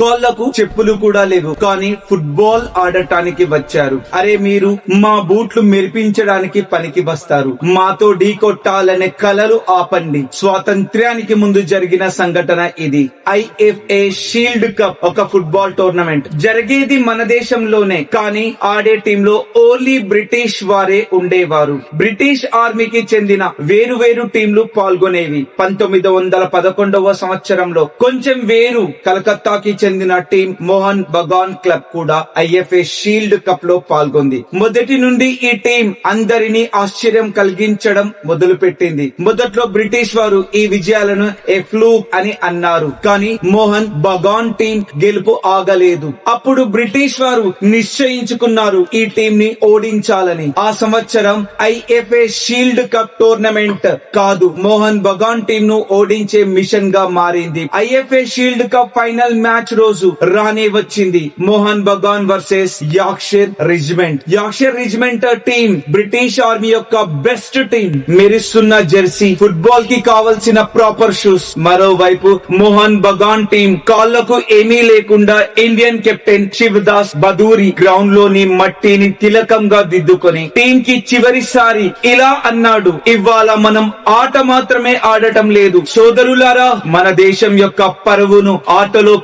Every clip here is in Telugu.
కాళ్ళకు చెప్పులు కూడా లేవు. కానీ ఫుట్బాల్ ఆడటానికి వచ్చారు. అరే మీరు మా బూట్లు మెరిపించడానికి పనికి వస్తారు. మాతో ఢీ కొట్టాలనే కలలు ఆపండి. స్వాతంత్ర్యానికి ముందు జరిగిన సంఘటన ఇది. ఐఎఫ్ఏ షీల్డ్ కప్ ఒక ఫుట్బాల్ టోర్నమెంట్. జరిగేది మన దేశంలోనే కానీ ఆడే టీంలో ఓన్లీ బ్రిటిష్ వారే ఉండేవారు. బ్రిటిష్ ఆర్మీకి చెందిన వేరు వేరు టీంలు పాల్గొనేవి. పంతొమ్మిది వందల పదకొండవ సంవత్సరంలో కొంచెం వేరు కలకత్తాకి చెందిన టీం మోహన్ బగాన్ క్లబ్ కూడా ఐఎఫ్ఏ షీల్డ్ కప్లో పాల్గొంది. మొదటి నుండి ఈ టీం అందరినీ ఆశ్చర్యం కలిగించడం మొదలుపెట్టింది. మొదట్లో బ్రిటిష్ వారు ఈ విజయాలను ఎఫ్లూ అని అన్నారు. కానీ మోహన్ బగాన్ టీం గెలుపు ఆగలేదు. అప్పుడు బ్రిటిష్ వారు నిశ్చయించుకున్నారు ఈ టీం ని ఓడించాలని. ఆ సంవత్సరం ఐఎఫ్ఏ షీల్డ్ కప్ టోర్నమెంట్ కాదు. మోహన్ బగాన్ టీం ను ఓడించే మిషన్గా మారింది. IFA shield cup final match రోజు రానే వచ్చింది Mohun Bagan versus Yorkshire regiment. Yorkshire regiment team British army యొక్క బెస్ట్ టీం మెరుస్తున్న జెర్సీ ఫుట్బాల్కి కావలసిన ప్రాపర్ షూస్. మరోవైపు మోహన్ బగాన్ టీం కాళ్ళకు ఏమీ లేకుండా ఇండియన్ కెప్టెన్ శివదాస్ బదూరి గ్రౌండ్లోని మట్టిని తిలకంగా దిద్దుకొని టీం కి చివరిసారి ఇలా అన్నాడు ఇవాళ మనం ఆట మాత్రమే ఆడటం లేదు. సోదరులారా మన దేశం యొక్క పరువును ఆటలో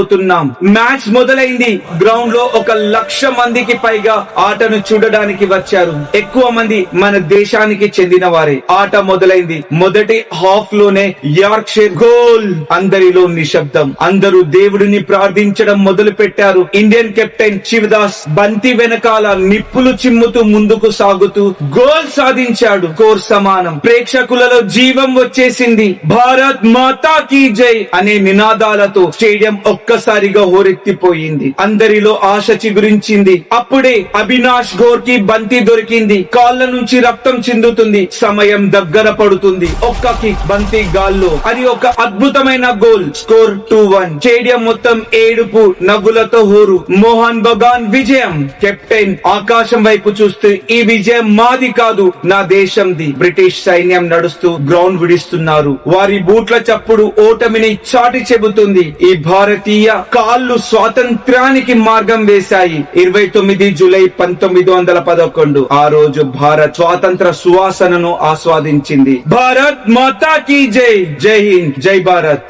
పెట్టబోతున్నాం మ్యాచ్ మొదలైంది. గ్రౌండ్లో ఒక లక్ష మందికి పైగా ఆటను చూడడానికి వచ్చారు. ఎక్కువ మంది మన దేశానికి చెందిన వారే ఆట మొదలైంది. మొదటి హాఫ్లోనే యార్క్షైర్ గోల్ అందరిలో నిశ్శబ్దం. అందరూ దేవుడిని ప్రార్థించడం మొదలు పెట్టారు ఇండియన్ కెప్టెన్ శివదాస్ బంతి వెనకాల నిప్పులు చిమ్ముతూ ముందుకు సాగుతూ గోల్ సాధించాడు. కోర్ సమానం. ప్రేక్షకులలో జీవం వచ్చేసింది. భారత్ మాతా కీ జై అనే నినాదాలతో స్టేడియం ఒక్క ఒక్కసారిగా హోరెత్తిపోయింది అందరిలో ఆశ చిగురించింది. అప్పుడే అభినాష్ గోర్కి బంతి దొరికింది. కాళ్ళ నుంచి రక్తం చిందుతుంది. సమయం దగ్గర పడుతుంది. ఒక్క కిక్ బంతి గాల్లో. అది ఒక అద్భుతమైన goal. Score two one. Stadium మొత్తం ఏడుపు నవ్వులతో హోరు. మోహన్ బగాన్ విజయం. కెప్టెన్ ఆకాశం వైపు చూస్తూ ఈ విజయం మాది కాదు నా దేశంది. బ్రిటిష్ సైన్యం నడుస్తూ గ్రౌండ్ విడిస్తున్నారు. వారి బూట్ల చప్పుడు ఓటమిని చాటి చెబుతుంది. ఈ భారతీయ కాళ్ళు స్వాతంత్ర్యానికి మార్గం వేశాయి. ఇరవై తొమ్మిది జూలై పంతొమ్మిది వందల పదకొండు. ఆ రోజు భారత్ స్వాతంత్ర సువాసనను ఆస్వాదించింది. భారత్ మాతా కీ జై. జై హింద్. జై భారత్.